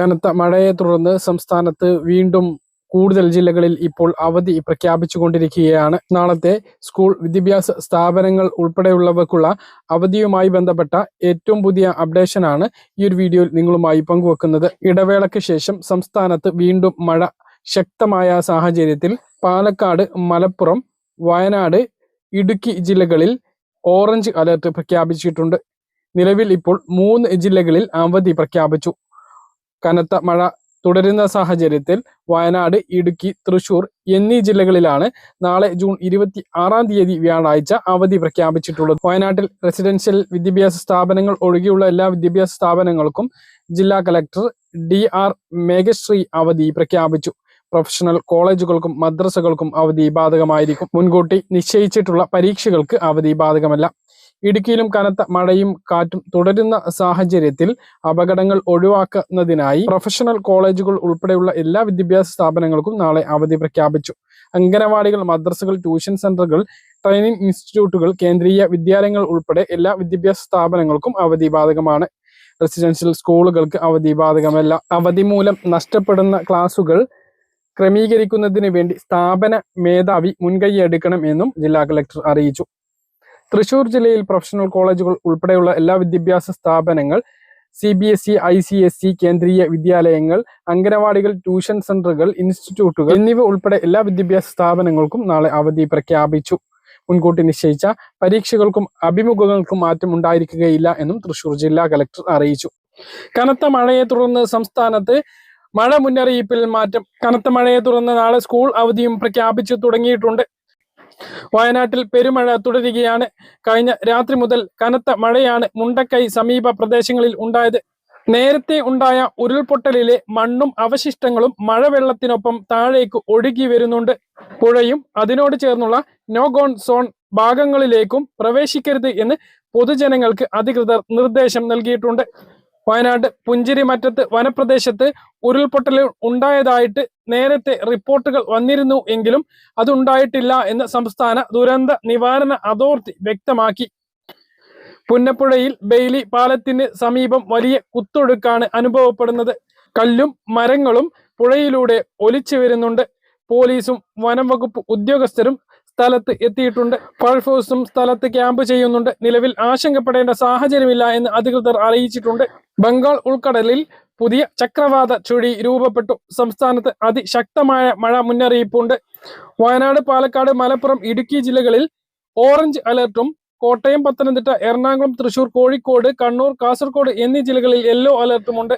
കനത്ത മഴയെ തുടർന്ന് സംസ്ഥാനത്ത് വീണ്ടും കൂടുതൽ ജില്ലകളിൽ ഇപ്പോൾ അവധി പ്രഖ്യാപിച്ചുകൊണ്ടിരിക്കുകയാണ്. നാളത്തെ സ്കൂൾ വിദ്യാഭ്യാസ സ്ഥാപനങ്ങൾ ഉൾപ്പെടെയുള്ളവർക്കുള്ള അവധിയുമായി ബന്ധപ്പെട്ട ഏറ്റവും പുതിയ അപ്ഡേഷനാണ് ഈ ഒരു വീഡിയോയിൽ നിങ്ങളുമായി പങ്കുവെക്കുന്നത്. ഇടവേളയ്ക്ക് ശേഷം സംസ്ഥാനത്ത് വീണ്ടും മഴ ശക്തമായ സാഹചര്യത്തിൽ പാലക്കാട് മലപ്പുറം വയനാട് ഇടുക്കി ജില്ലകളിൽ ഓറഞ്ച് അലർട്ട് പ്രഖ്യാപിച്ചിട്ടുണ്ട്. നിലവിൽ ഇപ്പോൾ മൂന്ന് ജില്ലകളിൽ അവധി പ്രഖ്യാപിച്ചു. കനത്ത മഴ തുടരുന്ന സാഹചര്യത്തിൽ വയനാട് ഇടുക്കി തൃശൂർ എന്നീ ജില്ലകളിലാണ് നാളെ ജൂൺ ഇരുപത്തി ആറാം തീയതി വ്യാഴാഴ്ച അവധി പ്രഖ്യാപിച്ചിട്ടുള്ളത്. വയനാട്ടിൽ റെസിഡൻഷ്യൽ വിദ്യാഭ്യാസ സ്ഥാപനങ്ങൾ ഒഴികെയുള്ള എല്ലാ വിദ്യാഭ്യാസ സ്ഥാപനങ്ങൾക്കും ജില്ലാ കലക്ടർ ഡി ആർ മേഘശ്രീ അവധി പ്രഖ്യാപിച്ചു. പ്രൊഫഷണൽ കോളേജുകൾക്കും മദ്രസകൾക്കും അവധി ബാധകമായിരിക്കും. മുൻകൂട്ടി നിശ്ചയിച്ചിട്ടുള്ള പരീക്ഷകൾക്ക് അവധി ബാധകമല്ല. ഇടുക്കിയിലും കനത്ത മഴയും കാറ്റും തുടരുന്ന സാഹചര്യത്തിൽ അപകടങ്ങൾ ഒഴിവാക്കുന്നതിനായി പ്രൊഫഷണൽ കോളേജുകൾ ഉൾപ്പെടെയുള്ള എല്ലാ വിദ്യാഭ്യാസ സ്ഥാപനങ്ങൾക്കും നാളെ അവധി പ്രഖ്യാപിച്ചു. അംഗനവാടികൾ മദ്രസകൾ ട്യൂഷൻ സെന്ററുകൾ ട്രെയിനിങ് ഇൻസ്റ്റിറ്റ്യൂട്ടുകൾ കേന്ദ്രീയ വിദ്യാലയങ്ങൾ ഉൾപ്പെടെ എല്ലാ വിദ്യാഭ്യാസ സ്ഥാപനങ്ങൾക്കും അവധി ബാധകമാണ്. റെസിഡൻഷ്യൽ സ്കൂളുകൾക്ക് അവധി ബാധകമല്ല. അവധി മൂലം നഷ്ടപ്പെടുന്ന ക്ലാസുകൾ ക്രമീകരിക്കുന്നതിന് വേണ്ടി സ്ഥാപന മേധാവി മുൻകൈയെടുക്കണം എന്നും ജില്ലാ കളക്ടർ അറിയിച്ചു. തൃശൂർ ജില്ലയിൽ പ്രൊഫഷണൽ കോളേജുകൾ ഉൾപ്പെടെയുള്ള എല്ലാ വിദ്യാഭ്യാസ സ്ഥാപനങ്ങൾ C B S E I C S E കേന്ദ്രീയ വിദ്യാലയങ്ങൾ അംഗനവാടികൾ ട്യൂഷൻ സെന്ററുകൾ ഇൻസ്റ്റിറ്റ്യൂട്ടുകൾ എന്നിവ ഉൾപ്പെടെ എല്ലാ വിദ്യാഭ്യാസ സ്ഥാപനങ്ങൾക്കും നാളെ അവധി പ്രഖ്യാപിച്ചു. മുൻകൂട്ടി നിശ്ചയിച്ച പരീക്ഷകൾക്കും അഭിമുഖങ്ങൾക്കും മാറ്റം ഉണ്ടായിരിക്കുകയില്ല എന്നും തൃശൂർ ജില്ലാ കലക്ടർ അറിയിച്ചു. കനത്ത മഴയെ തുടർന്ന് സംസ്ഥാനത്ത് മഴ മുന്നറിയിപ്പിൽ മാറ്റം. കനത്ത മഴയെ തുടർന്ന് നാളെ സ്കൂൾ അവധിയും പ്രഖ്യാപിച്ചു തുടങ്ങിയിട്ടുണ്ട്. വയനാട്ടിൽ പെരുമഴ തുടരുകയാണ്. കഴിഞ്ഞ രാത്രി മുതൽ കനത്ത മഴയാണ് മുണ്ടക്കൈ സമീപ പ്രദേശങ്ങളിൽ ഉണ്ടായത്. നേരത്തെ ഉണ്ടായ ഉരുൾപൊട്ടലിലെ മണ്ണും അവശിഷ്ടങ്ങളും മഴവെള്ളത്തിനൊപ്പം താഴേക്ക് ഒഴുകി വരുന്നുണ്ട്. പുഴയും അതിനോട് ചേർന്നുള്ള നോ ഗോൺ സോൺ ഭാഗങ്ങളിലേക്കും പ്രവേശിക്കരുത് എന്ന് പൊതുജനങ്ങൾക്ക് അധികൃതർ നിർദ്ദേശം നൽകിയിട്ടുണ്ട്. വയനാട് പുഞ്ചിരിമറ്റത്ത് വനപ്രദേശത്ത് ഉരുൾപൊട്ടൽ ഉണ്ടായതായിട്ട് നേരത്തെ റിപ്പോർട്ടുകൾ വന്നിരുന്നു എങ്കിലും അതുണ്ടായിട്ടില്ല എന്ന് സംസ്ഥാന ദുരന്ത നിവാരണ അതോറിറ്റി വ്യക്തമാക്കി. പുന്നപ്പുഴയിൽ ബെയിലി പാലത്തിന് സമീപം വലിയ കുത്തൊഴുക്കാണ് അനുഭവപ്പെടുന്നത്. കല്ലും മരങ്ങളും പുഴയിലൂടെ ഒലിച്ചു വരുന്നുണ്ട്. പോലീസും വനം വകുപ്പ് ഉദ്യോഗസ്ഥരും സ്ഥലത്ത് എത്തിയിട്ടുണ്ട്. ഫയർഫോഴ്സും സ്ഥലത്ത് ക്യാമ്പ് ചെയ്യുന്നുണ്ട്. നിലവിൽ ആശങ്കപ്പെടേണ്ട സാഹചര്യമില്ല എന്ന് അധികൃതർ അറിയിച്ചിട്ടുണ്ട്. ബംഗാൾ ഉൾക്കടലിൽ പുതിയ ചക്രവാത ചുഴി രൂപപ്പെട്ടു. സംസ്ഥാനത്ത് അതിശക്തമായ മഴ മുന്നറിയിപ്പുണ്ട്. വയനാട് പാലക്കാട് മലപ്പുറം ഇടുക്കി ജില്ലകളിൽ ഓറഞ്ച് അലർട്ടും കോട്ടയം പത്തനംതിട്ട എറണാകുളം തൃശൂർ കോഴിക്കോട് കണ്ണൂർ കാസർഗോഡ് എന്നീ ജില്ലകളിൽ യെല്ലോ അലർട്ടുമുണ്ട്.